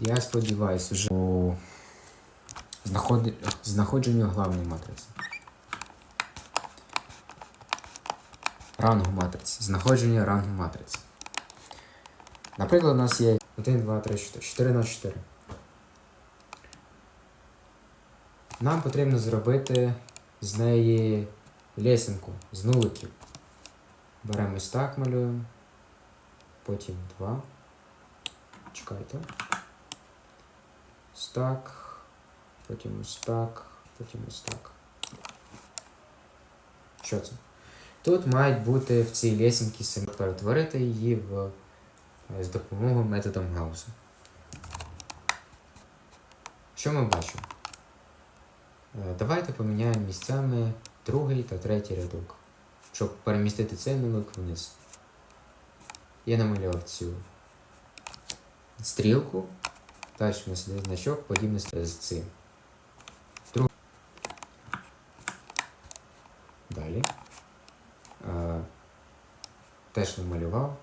Я сподіваюся, вже у знаходи... знаходженню главної матриці. Рангу матриці. Знаходження рангу матриці. Наприклад, у нас є 1, 2, 3, 4. 4 на 4. Нам потрібно зробити з неї лесенку з нуликів. Беремо так, малюємо. Потім 2. Чекайте. Так. Потім так. Потім ось так. Що це? Тут мають бути в цій лесенці самі перетворити її в, е, з допомогою методом Гаусса. Що ми бачимо? Е, Давайте поміняємо місцями другий та третій рядок, щоб перемістити цей нулик вниз. Я намалював цю стрілку. Далі у значок, подібний з- цим. Друг... Далі. Е, теж намалював.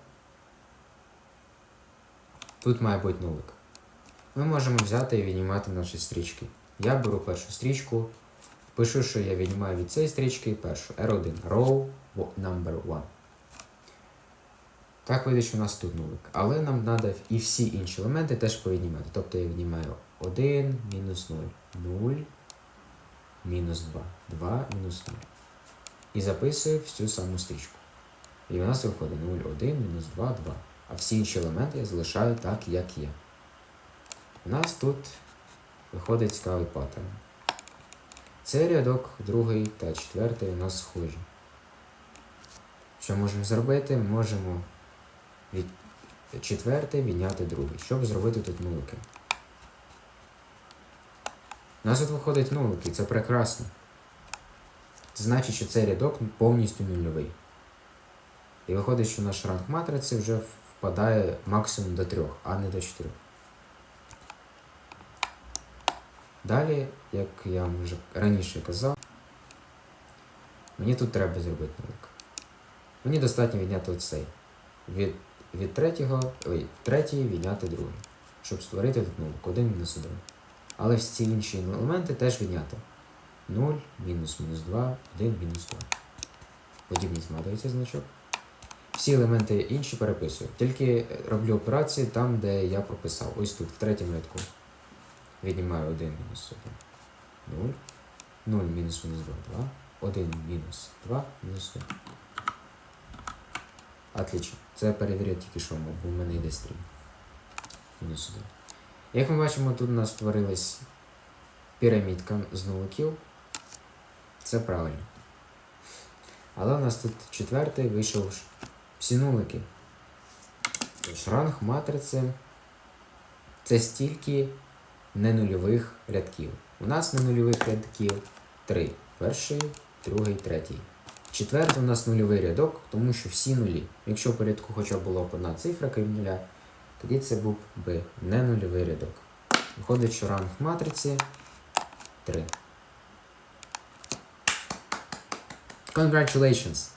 Тут має бути нулик. Ми можемо взяти і віднімати наші стрічки. Я беру першу стрічку, пишу, що я віднімаю від цієї стрічки першу R1, row number 1. Так вийде, що у нас тут нулик. Але нам треба і всі інші елементи теж повіднімати. Тобто я віднімаю 1, мінус 0, 0, мінус 2, 2, мінус 0. І записую всю саму стрічку. І у нас виходить 0, 1, мінус 2, 2. А всі інші елементи я залишаю так, як є. У нас тут виходить цікавий паттерн. Цей рядок, другий та четвертий у нас схожі. Що можемо зробити? Можемо від четвертий відняти другий, щоб зробити тут нулики. У нас тут виходить нулики, це прекрасно. Це значить, що цей рядок повністю нульовий. І виходить, що наш ранг матриці вже впадає максимум до 3, а не до 4. Далі, як я вам вже раніше казав, мені тут треба зробити нулик. Мені достатньо відняти оцей. Від, від третього, ой, третій відняти другий. Щоб створити тут нулик. 1 мінус 1. Але всі інші елементи теж відняти. 0, мінус мінус 2, 1, мінус 2. Подібність матриці значок. Всі елементи інші переписую. Тільки роблю операції там, де я прописав. Ось тут, в третьому рядку. Віднімаю 1 мінус 1. 0. 0 мінус мінус 2, 2. 1 мінус 2, мінус 1. Отлично. Це перевіряю тільки що, бо в мене йде стрім. Мінус 1. Як ми бачимо, тут у нас створилась пірамідка з нуликів. Це правильно. Але у нас тут четвертий вийшов всі нулики. Тож ранг матриці це стільки ненульових рядків. У нас ненульових рядків три. Перший, другий, третій. Четвертий у нас нульовий рядок, тому що всі нулі. Якщо в порядку хоча б була б одна цифра, крім нуля, тоді це був би не нульовий рядок. Виходить, що ранг матриці 3. Congratulations!